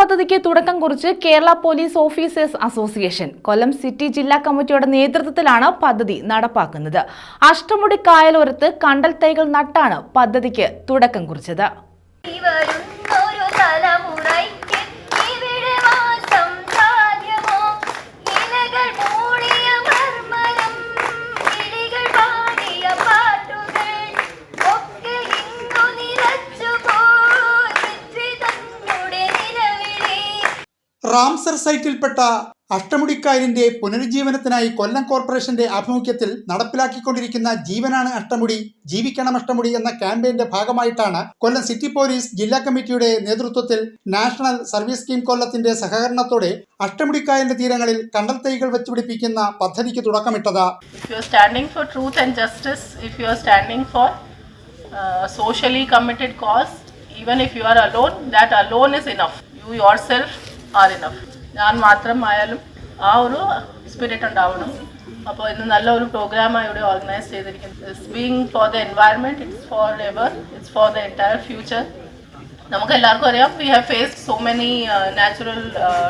പദ്ധതിക്ക് തുടക്കം കുറിച്ച് Kerala police officers association Kollam city ജില്ലാ കമ്മിറ്റിയുടെ നേതൃത്വത്തിലാണ് പദ്ധതി നടപ്പാക്കുന്നത്. അഷ്ടമുടി കായലോരത്ത് കണ്ടൽ തൈകൾ നട്ടാണ് പദ്ധതിക്ക് തുടക്കം കുറിച്ചത്. റാംസർ സൈറ്റിൽപ്പെട്ട അഷ്ടമുടിക്കായലിന്റെ പുനരുജ്ജീവനത്തിനായി കൊല്ലം കോർപ്പറേഷന്റെ ആഭിമുഖ്യത്തിൽ നടപ്പിലാക്കിക്കൊണ്ടിരിക്കുന്ന ജീവനാണ് അഷ്ടമുടി ജീവിക്കണം അഷ്ടമുടി എന്ന ക്യാമ്പയിന്റെ ഭാഗമായിട്ടാണ് കൊല്ലം സിറ്റി പോലീസ് ജില്ലാ കമ്മിറ്റിയുടെ നേതൃത്വത്തിൽ നാഷണൽ സർവീസ് സ്കീം കൊല്ലത്തിന്റെ സഹകരണത്തോടെ അഷ്ടമുടിക്കായലിന്റെ തീരങ്ങളിൽ കണ്ടൽ തൈകൾ വെച്ചുപിടിപ്പിക്കുന്ന പദ്ധതിക്ക് തുടക്കമിട്ടത്. Yourself uh, you is enough. ഞാൻ മാത്രമായാലും ആ ഒരു സ്പിരിറ്റ് ഉണ്ടാവണം. അപ്പോൾ ഇന്ന് നല്ല ഒരു പ്രോഗ്രാമാണ് ഇവിടെ ഓർഗനൈസ് ചെയ്തിരിക്കുന്നത് it's being for the environment it's forever it's for the entire future നമുക്ക് എല്ലാവർക്കും അറിയാം we have faced so many natural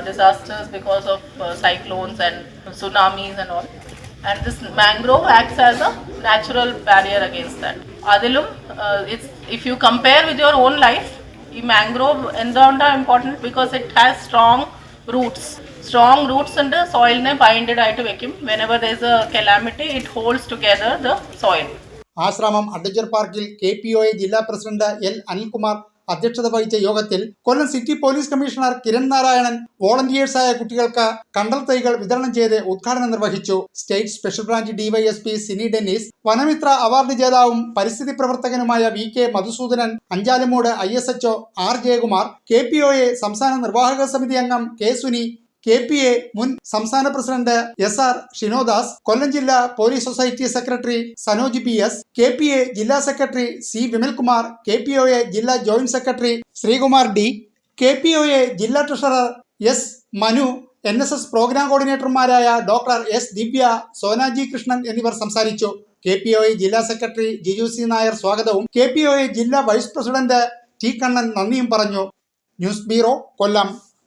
disasters because of cyclones and tsunamis and all and this mangrove acts as a natural barrier against that അതിലും it's if you compare with your own life ഈ mangrove എന്തുകൊണ്ടാണ് important because it has strong roots strong roots ഉണ്ട് സോയിലിനെ binded ആയിട്ട് വെക്കും. Whenever there is a calamity it holds together the soil Ashramam adventure പാർക്കിൽ K P O A ജില്ലാ president L Anilkumar അധ്യക്ഷത വഹിച്ച യോഗത്തിൽ Kollam city police commissioner Kiran Narayanan വോളണ്ടിയേഴ്സായ കുട്ടികൾക്ക് കണ്ടൽ തൈകൾ വിതരണം ചെയ്ത് ഉദ്ഘാടനം നിർവഹിച്ചു. State special branch DYSP Sini Dennis Vanamithra award ജേതാവും പരിസ്ഥിതി പ്രവർത്തകനുമായ V K Madhusoodanan Anchalumoodu I S H O R Jayakumar K P O A സംസ്ഥാന നിർവാഹക സമിതി അംഗം K Suni K P A മുൻ സംസ്ഥാന president S R Shinodas Kollam ജില്ലാ police society secretary Sanoj P S K P A ജില്ലാ secretary C Vimalkumar K P O A ജില്ലാ joint secretary Sreekumar D K P O A ജില്ലാ treasurer S Manu N S S programme കോർഡിനേറ്റർമാരായ doctor S Divya Sonaji Krishnan എന്നിവർ സംസാരിച്ചു. K P O A ജില്ലാ secretary Jiju C Nair സ്വാഗതവും K P O A ജില്ലാ vice president T Kannan നന്ദിയും പറഞ്ഞു. News bureau Kollam.